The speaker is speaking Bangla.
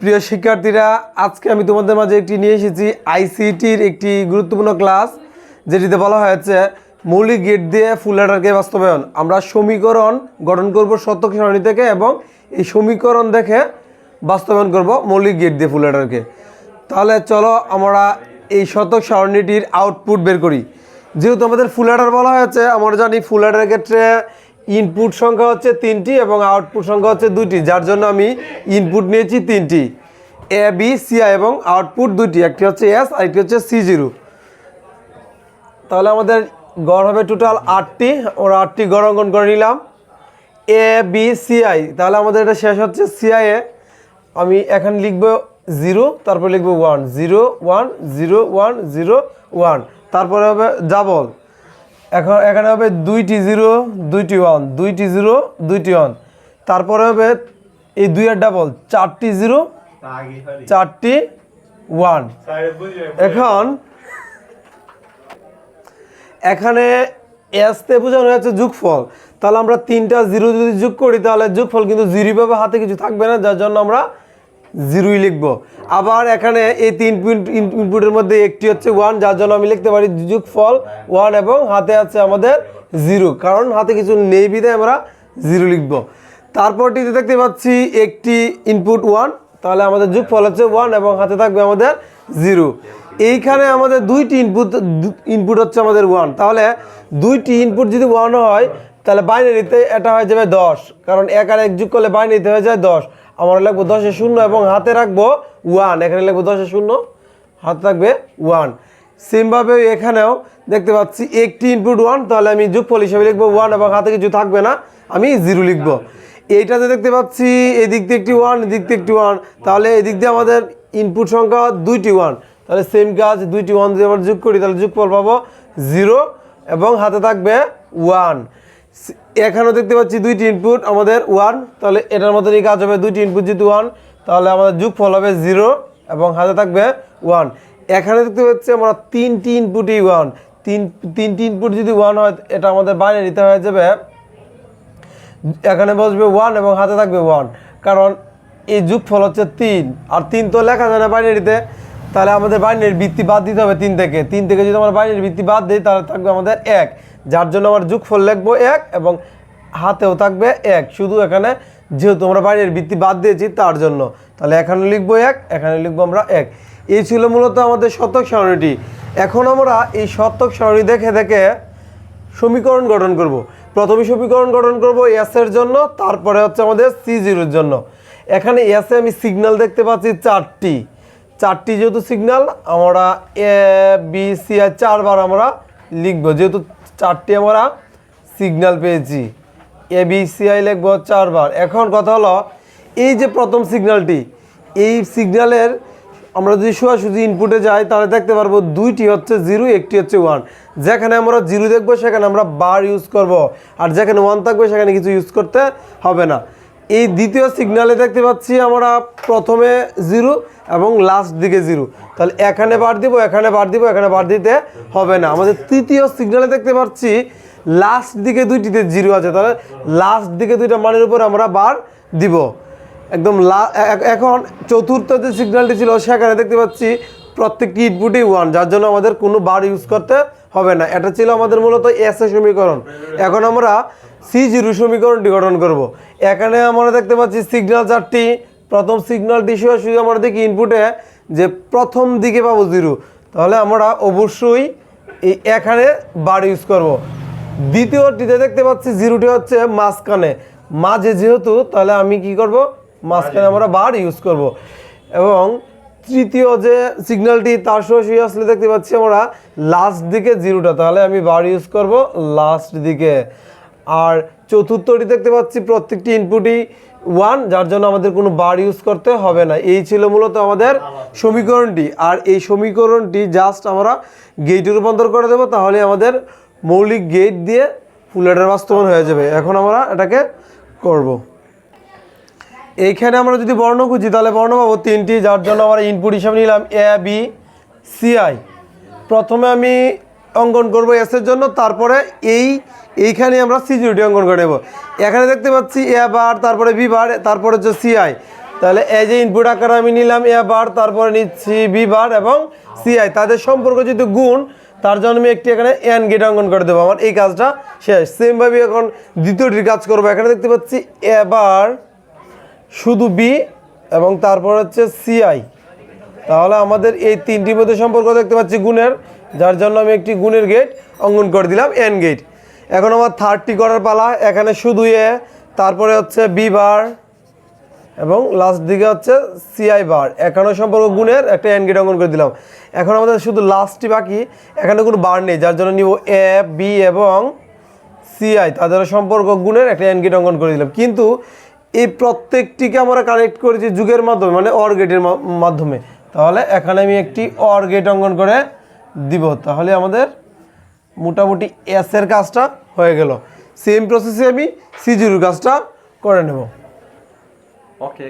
প্রিয় শিক্ষার্থীরা, আজকে আমি তোমাদের মাঝে একটি নিয়ে এসেছি আইসিটির একটি গুরুত্বপূর্ণ ক্লাস, যেটিতে বলা হয়েছে মৌলিক গেট দিয়ে ফুল লেটারকে বাস্তবায়ন। আমরা সমীকরণ গঠন করব শতক সারণী থেকে এবং এই সমীকরণ দেখে বাস্তবায়ন করব মৌলিক গেট দিয়ে ফুল লেটারকে তাহলে চলো আমরা এই শতক সারণীটির আউটপুট বের করি। যেহেতু আমাদের ফুল লেটার বলা হয়েছে, আমরা জানি ফুল লেটারের ক্ষেত্রে ইনপুট সংখ্যা হচ্ছে তিনটি এবং আউটপুট সংখ্যা হচ্ছে দুইটি, যার জন্য আমি ইনপুট নিয়েছি তিনটি। এ বি সিআই এবং আউটপুট দুইটি, একটি হচ্ছে এস আর একটি হচ্ছে সি জিরো তাহলে আমাদের গড় হবে টোটাল আটটি ওরা আটটি গড় অঙ্কন করে নিলাম। এ বি সিআই তাহলে আমাদের এটা শেষ হচ্ছে সিআই এ। আমি এখানে লিখব জিরো তারপর লিখব one zero one zero one zero one তারপরে হবে ডাবল এখন এখানে হবে দুইটি জিরো, দুইটি ওয়ান দুইটি জিরো, দুইটি ওয়ান তারপরে হবে এই দুই আর ডাবল চারটি জিরো, চারটি ওয়ান এখন এখানে এসতে বোঝানো হচ্ছে যোগফল। তাহলে আমরা তিনটা জিরো যদি যোগ করি, তাহলে যোগফল কিন্তু জিরোভাবে হাতে কিছু থাকবে না, যার জন্য আমরা জিরোই লিখব। আবার এখানে এই তিন ইনপুটের মধ্যে একটি হচ্ছে ওয়ান যার জন্য আমি লিখতে পারি যোগফল ওয়ান এবং হাতে আছে আমাদের জিরো। কারণ হাতে কিছু নেই বিধায় আমরা জিরো লিখব। তারপরটিতে দেখতে পাচ্ছি একটি ইনপুট ওয়ান তাহলে আমাদের যোগফল হচ্ছে ওয়ান এবং হাতে থাকবে আমাদের জিরো। এইখানে আমাদের দুইটি ইনপুট ইনপুট হচ্ছে আমাদের ওয়ান তাহলে দুইটি ইনপুট যদি ওয়ান হয়, তাহলে বাইনারিতে এটা হয়ে যাবে দশ। কারণ এক আর এক যোগ করলে বাইনারিতে হয়ে যায় দশ। আমরা লিখব দশে শূন্য এবং হাতে রাখব ওয়ান এখানে লিখব দশে শূন্য, হাতে থাকবে ওয়ান সেমভাবে এখানেও দেখতে পাচ্ছি একটি ইনপুট ওয়ান তাহলে আমি যোগফল হিসেবে লিখব ওয়ান এবং হাতে কিছু থাকবে না, আমি জিরো লিখব। এইটাতে দেখতে পাচ্ছি এদিক দিয়ে একটি ওয়ান এদিক দিয়ে একটি ওয়ান তাহলে এদিক দিয়ে আমাদের ইনপুট সংখ্যা দুইটি ওয়ান তাহলে সেম কাজ, দুইটি ওয়ান যদি আমরা যোগ করি, তাহলে যোগফল পাবো জিরো এবং হাতে থাকবে ওয়ান এখানেও দেখতে পাচ্ছি দুইটি ইনপুট আমাদের ওয়ান তাহলে এটার মতনই কাজ হবে দুইটি ইনপুট যদি ওয়ান তাহলে আমাদের যোগফল হবে জিরো এবং হাতে থাকবে ওয়ান এখানে দেখতে পাচ্ছি আমরা তিনটি ইনপুটই ওয়ান তিন, তিনটি ইনপুট যদি ওয়ান হয়, এটা আমাদের বাইরে নিতে হয়ে যাবে। এখানে বসবে ওয়ান এবং হাতে থাকবে ওয়ান কারণ এই যুগফল হচ্ছে তিন। আর তিন তো লেখা যায় না বাইনারিতে তাহলে আমাদের বাইনারির ভিত্তি বাদ দিতে হবে তিন থেকে। তিন থেকে যদি আমরা বাইনারির ভিত্তি বাদ দিই, তাহলে থাকবে আমাদের এক। যার জন্য আমার যুগফল লিখব এক এবং হাতেও থাকবে এক। শুধু এখানে যেহেতু আমরা বাইরের ভিত্তি বাদ দিয়েছি, তার জন্য। তাহলে এখানে লিখব এক, এখানে লিখব আমরা এক। এই ছিল মূলত আমাদের শতক সারণীটি। এখন আমরা এই শতক সারণী দেখে দেখে সমীকরণ গঠন করব। প্রথমে সমীকরণ গঠন করব এস এর জন্য, তারপরে হচ্ছে আমাদের সি জিরোর জন্য। এখানে এস আমি সিগন্যাল দেখতে পাচ্ছি চারটি। চারটি যেহেতু সিগন্যাল আমরা এ বি সি আর চারবার আমরা লিখব। যেহেতু চারটি আমরা সিগন্যাল পেয়েছি। এ বি সি আই লিখব চারবার। এখন কথা হলো, এই যে প্রথম সিগন্যালটি এই সিগন্যালের আমরা যদি সোজাসুজি ইনপুটে যাই, তাহলে দেখতে পারব দুইটি হচ্ছে জিরো একটি হচ্ছে ওয়ান যেখানে আমরা জিরো দেখব, সেখানে আমরা বার ইউজ করব। আর যেখানে ওয়ান থাকবে, সেখানে কিছু ইউজ করতে হবে না। এই দ্বিতীয় সিগনালে দেখতে পাচ্ছি আমরা প্রথমে জিরো এবং লাস্ট দিকে জিরো তাহলে এখানে বার দিব, এখানে বার দিব, এখানে বার দিতে হবে না। আমাদের তৃতীয় সিগনালে দেখতে পাচ্ছি লাস্ট দিকে দুইটিতে জিরো আছে। তাহলে লাস্ট দিকে দুইটা মানের উপর আমরা বার দিব। একদম এখন চতুর্থ যে সিগন্যালটি ছিল, সেখানে দেখতে পাচ্ছি প্রত্যেকটি ইনপুটই ওয়ান যার জন্য আমাদের কোনো বার ইউজ করতে হবে না। এটা ছিল আমাদের মূলত এস সমীকরণ। এখন আমরা সি জিরো সমীকরণটি গঠন করব। এখানে আমরা দেখতে পাচ্ছি সিগন্যাল চারটি। প্রথম সিগন্যালটি সোজাসুজি আমরা দেখি ইনপুটে যে প্রথম দিকে পাবো জিরো তাহলে আমরা অবশ্যই এই এখানে বার ইউজ করব। দ্বিতীয়টিতে দেখতে পাচ্ছি জিরোটি হচ্ছে মাঝখানে। মাঝে যেহেতু, তাহলে আমি কি করব? মাঝখানে আমরা বার ইউজ করব। এবং তৃতীয় যে সিগন্যালটি তার সরাসরি আসলে দেখতে পাচ্ছি আমরা লাস্ট দিকে জিরোটা তাহলে আমি বার ইউজ করব লাস্ট দিকে। আর চতুর্থটি দেখতে পাচ্ছি প্রত্যেকটি ইনপুটই ওয়ান যার জন্য আমাদের কোনো বার ইউজ করতে হবে না। এই ছিল মূলত আমাদের সমীকরণটি। আর এই সমীকরণটি জাস্ট আমরা গেটে রূপান্তর করে দেবো, তাহলে আমাদের মৌলিক গেট দিয়ে ফুলেটার বাস্তবায়ন হয়ে যাবে। এখন আমরা এটাকে করব। এইখানে আমরা যদি বর্ণ খুঁজি, তাহলে বর্ণ পাবো তিনটি, যার জন্য আমরা ইনপুট হিসাবে নিলাম এ বি সিআই প্রথমে আমি অঙ্কন করব এস এর জন্য, তারপরে এই, এইখানে আমরা সিজিউটি অঙ্কন করে নেব। এখানে দেখতে পাচ্ছি এ বার তারপরে বি বার তারপরে হচ্ছে সিআই তাহলে এই যে ইনপুট আকারে আমি নিলাম এ বার তারপরে নিচ্ছি বি বার এবং সিআই তাদের সম্পর্ক যদি গুণ, তার জন্য আমি একটি এখানে এন গেট অঙ্কন করে দেবো। আমার এই কাজটা শেষ। সেমভাবে এখন দ্বিতীয়টির কাজ করব। এখানে দেখতে পাচ্ছি এবার শুধু বি এবং তারপর হচ্ছে সিআই তাহলে আমাদের এই তিনটির মধ্যে সম্পর্ক দেখতে পাচ্ছি গুণের। যার জন্য আমি একটি গুণের গেট অঙ্কন করে দিলাম এন গেট এখন আমার থার্ডটি করার পালা, এখানে শুধু এ তারপরে হচ্ছে বি বার এবং লাস্ট দিকে হচ্ছে সিআই বার এখানে সম্পর্ক গুণের, একটা এন গেট অঙ্কন করে দিলাম। এখন আমাদের শুধু লাস্টটি বাকি, এখানে কোনো বার নেই, যার জন্য নিব এ বি এবং সিআই তাদের সম্পর্ক গুণের একটা এন গেট অঙ্কন করে দিলাম। কিন্তু এই প্রত্যেকটিকে আমরা কানেক্ট করেছি যুগের মাধ্যমে মানে অর গেটের মাধ্যমে। তাহলে এখানে আমি একটি অর গেট অঙ্কন করে দিব। তাহলে আমাদের মোটামুটি এসের কাজটা হয়ে গেল। সেম প্রসেসে আমি সিজুর কাজটা করে নেব। ওকে